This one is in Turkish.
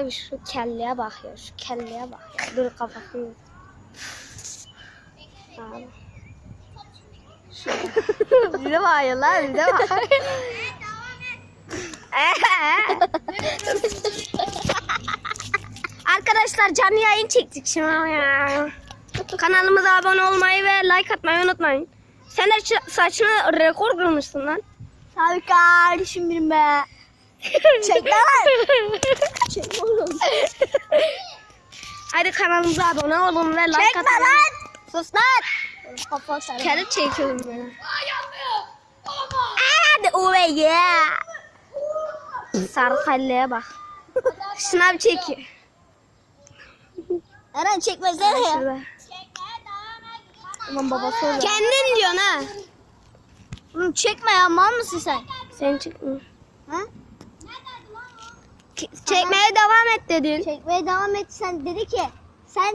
Abi şu kelleye bak ya. Şu kelleye bak ya. Dur kafasını. Abi. Bize bakıyor lan bize bakıyor. Arkadaşlar canlı yayın çektik şimdi ya. Kanalımıza abone olmayı ve like atmayı unutmayın. Sen de saçını rekor kırmışsın lan. Tabii kardeşim benim be. Çek lan. Hadi kanalımıza abone olun ve like Çekme atın. lan. Sus lan. Kere çekiyorum ben. Hadi uve ya. Sarı kelleye bak. Sınav çekiyor. Eren çekmesene ya. Aman babası orada. Kendin diyorsun ha. Oğlum çekme ya mal mısın sen? Sen çıkma. Ha? Çekmeye devam et dedin. Çekmeye devam et sen dedi ki